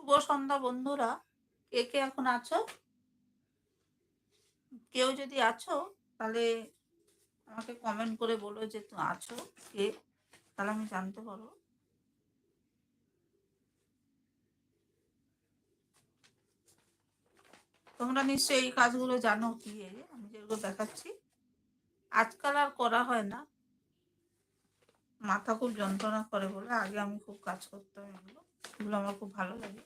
শুভ সন্ধ্যা, বন্ধুরা। কে কে এখন আছো? কেউ যদি আছো, তাহলে আমাকে কমেন্ট করে বলো যে তুমি আছো কে, তাহলে আমি জানতে পারব। তোমরা নিশ্চয়ই এই কাজগুলো জানো কি আমি যেগুলো দেখাচ্ছি। আজকাল আর করা হয় না। মাথা খুব যন্ত্রণা করে বলে আগে আমি খুব কাজ করতাম এগুলো। এগুলো আমার খুব ভালো লাগে।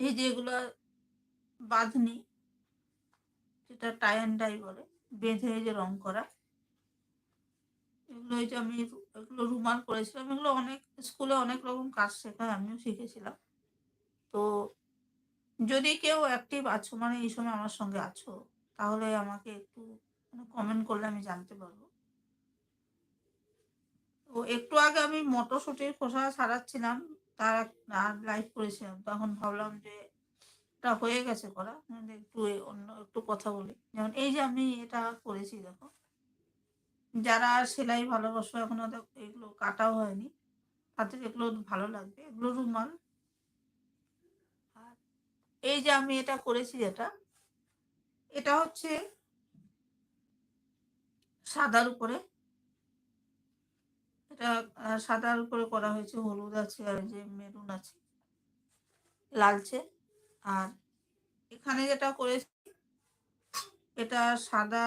এই যে এগুলো বাঁধনি, যেটা টাই ডাই বলে, বেঁধে যে রং করা। এগুলো এই যে আমি এগুলো রুমাল করেছিলাম, এগুলো অনেক, স্কুলে অনেক রকম কাজ শেখায়, আমিও শিখেছিলাম। তো যদি কেউ অ্যাক্টিভ আছো মানে এই সময় আমার সঙ্গে আছো, তাহলে আমাকে একটু কমেন্ট করলে আমি জানতে পারব। তো একটু আগে আমি মটরশুটির খোসা ছাড়াচ্ছিলাম, তার আর লাইভ করেছিলাম, তখন ভাবলাম যে এটা হয়ে গেছে করা একটু অন্য একটু কথা বলি। যেমন এই যে আমি এটা করেছি, দেখো। যারা সেলাই ভালোবাসো, এখনও এগুলো কাটাও হয়নি, তাদের এগুলো ভালো লাগবে। এগুলো রুমাল এই যে আমি এটা করেছি যেটা, এটা হচ্ছে সাদার উপরে। এটা সাদার উপরে করা হয়েছে, হলুদ আছে আর যে মেরুন আছে, লালচে। আর এখানে যেটা করেছি, এটা সাদা,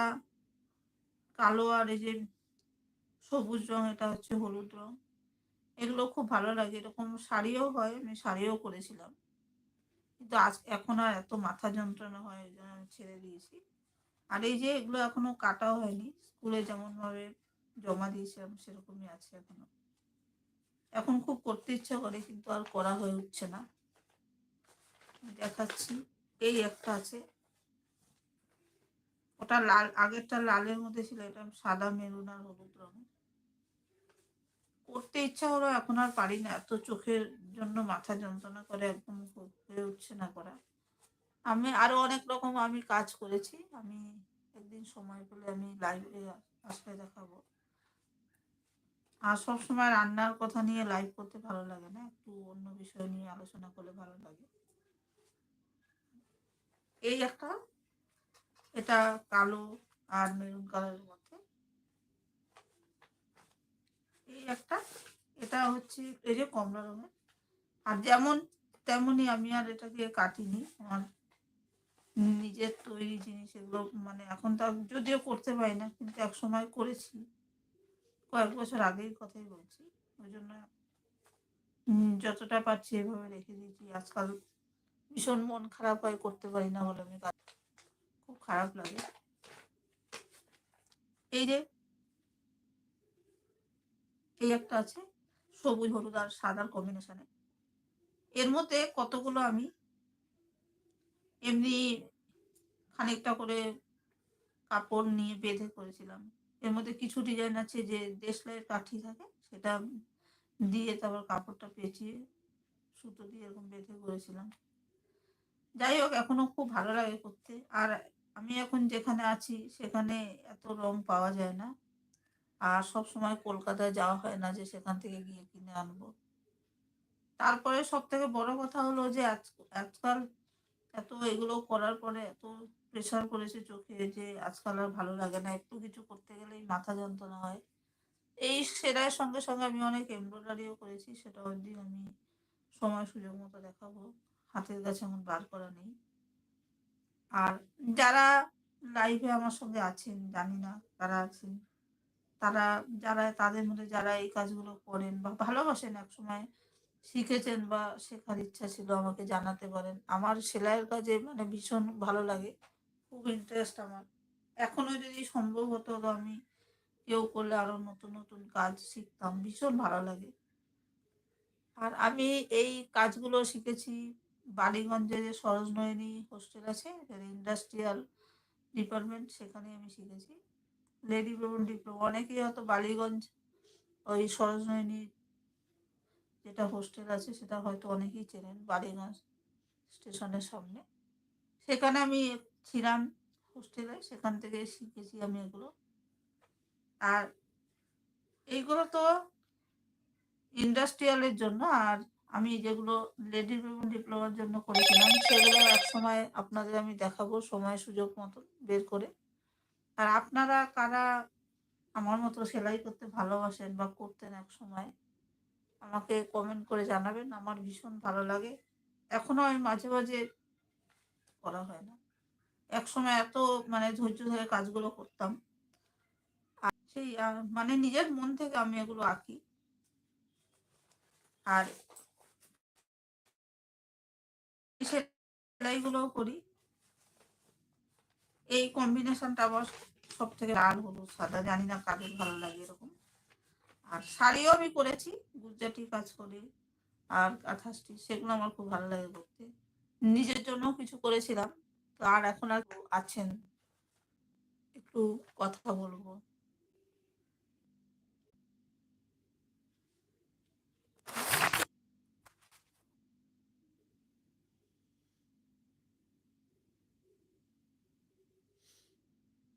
কালো আর এই যে সবুজ রং, এটা হচ্ছে হলুদ রং। এগুলো খুব ভালো লাগে, এরকম শাড়িও হয়, আমি শাড়িও করেছিলাম। কিন্তু আজ এখন আর এত মাথা যন্ত্রণা হয় ওই আমি ছেড়ে দিয়েছি। আর এই যে এগুলো এখনও কাটাও হয়নি, স্কুলে যেমন ভাবে জমা দিয়েছিলাম, সেরকমই আছে এখনও। এখন খুব করতে ইচ্ছা করে, কিন্তু আর করা হয়ে উঠছে না। দেখাচ্ছি, এই একটা আছে। ওটা লাল, আগেরটা লালের মধ্যে ছিল, এটা সাদা মেরুন আর হলুদ রঙের। করতে ইচ্ছা হলো এখন আর পারি না। এত চোখের জন্য মাথা যন্ত্রণা করে একদম হয়ে উঠছে না করা আমি আরও অনেক রকম আমি কাজ করেছি। আমি একদিন সময় পেলে আমি লাইভে আসলে দেখাবো। আর সবসময় রান্নার কথা নিয়ে লাইভ করতে ভালো লাগে না। একটু অন্য বিষয় নিয়ে আলোচনা করলে ভালো লাগে। এই একটা, এটা কালো আর মেরুন কালারের মধ্যে এই একটা। এটা হচ্ছে, এই যে কমলা রঙের। আর যেমন, তেমনই আমি আর এটাকে কাটিনি। আমার নিজের তৈরি জিনিস এগুলো মানে এখন তো যদিও করতে পারি না, কিন্তু এক সময় করেছি। কয়েক বছর আগেই কথাই বলছি। ওই জন্য যতটা পারছি এভাবে রেখে দিয়েছি। আজকাল ভীষণ মন খারাপ হয় করতে পারি না বলে আমি খুব খারাপ লাগে। এই যে এই একটা আছে, সবুজ, হলুদ আর সাদার কম্বিনেশনে এর মধ্যে কতগুলো আমি এমনি খানিকটা করে কাপড় নিয়ে বেঁধে করেছিলাম। এর মধ্যে কিছু ডিজাইন আছে যে দেশলাইয়ের কাঠি থাকে, সেটা দিয়ে তারপর কাপড়টা পেঁচিয়ে সুতো দিয়ে এরকম বেঁধে করেছিলাম। যাই হোক, এখনও খুব ভালো লাগে করতে। আর আমি এখন যেখানে আছি, সেখানে এত রং পাওয়া যায় না। আর সব সময় কলকাতায় যাওয়া হয় না যে সেখান থেকে গিয়ে কিনে আনব। তারপরে সব থেকে বড় কথা হলো যে আজকাল এত এগুলো করার পরে এত প্রেশার পড়েছে চোখে যে আজকাল আর ভালো লাগে না। একটু কিছু করতে গেলেই মাথা যন্ত্রণা হয়। এই সেরাইয়ের সঙ্গে সঙ্গে আমি অনেক এমব্রয়ডারিও করেছি, সেটা দিন আমি সময় সুযোগ মতো দেখাবো। হাতের কাছে এমন বার করা নেই। আর যারা লাইভে আমার সঙ্গে আছেন, জানি না তারা আছেন। তারা যারা, তাদের মধ্যে যারা এই কাজগুলো করেন বা ভালোবাসেন এক সময় শিখেছেন বা শেখার ইচ্ছা ছিল আমাকে জানাতে পারেন। আমার সেলাইয়ের কাজে মানে ভীষণ ভালো লাগে, খুব ইন্টারেস্ট আমার। এখনও যদি সম্ভব হতো তো আমি কেউ করলে আরও নতুন নতুন কাজ শিখতাম, ভীষণ ভালো লাগে। আর আমি এই কাজগুলো শিখেছি বালিগঞ্জে যে সরোজনয়নী হোস্টেল আছে ইন্ডাস্ট্রিয়াল ডিপার্টমেন্ট সেখানে আমি শিখেছি। লেডি বেবন ডিপ্লোমা অনেকেই হয়তো বালিগঞ্জ, ওই সরোজনয়নী যেটা হোস্টেল আছে সেটা হয়তো অনেকেই চেনেন বালিগঞ্জ স্টেশনের সামনে। সেখানে আমি ছিলাম হোস্টেলে, সেখান থেকে শিখেছি আমি এগুলো। আর এইগুলো তো ইন্ডাস্ট্রিয়ালের জন্য, আর আমি যেগুলো লেডি ডিপ্লোমার জন্য করেছিলাম, সেগুলো এক সময় আপনাদের আমি দেখাবো সময় সুযোগ মতো বের করে। আর আপনারা কারা আমার মতো সেলাই করতে ভালোবাসেন বা করতেন এক সময়, আমাকে কমেন্ট করে জানাবেন, আমার ভীষণ ভালো লাগে। এখনও আমি মাঝে মাঝে করা হয় না। এক সময় এত মানে ধৈর্য ধরে কাজগুলো করতাম। আর সেই মানে নিজের মন থেকে আমি এগুলো আঁকি। আর সেলাইগুলোও করি। এই কম্বিনেশনটা আমার সব থেকে লাল, হলুদ, সাদা, জানি না কাদের ভালো লাগে এরকম। আর শাড়িও আমি করেছি, গুজরাটি কাজ করি, আর কাঁথাস্টি সেগুলো আমার খুব ভালো লাগে করতে। নিজের জন্য কিছু করেছিলাম, তো আর এখন আর আছেন। একটু কথা বলব।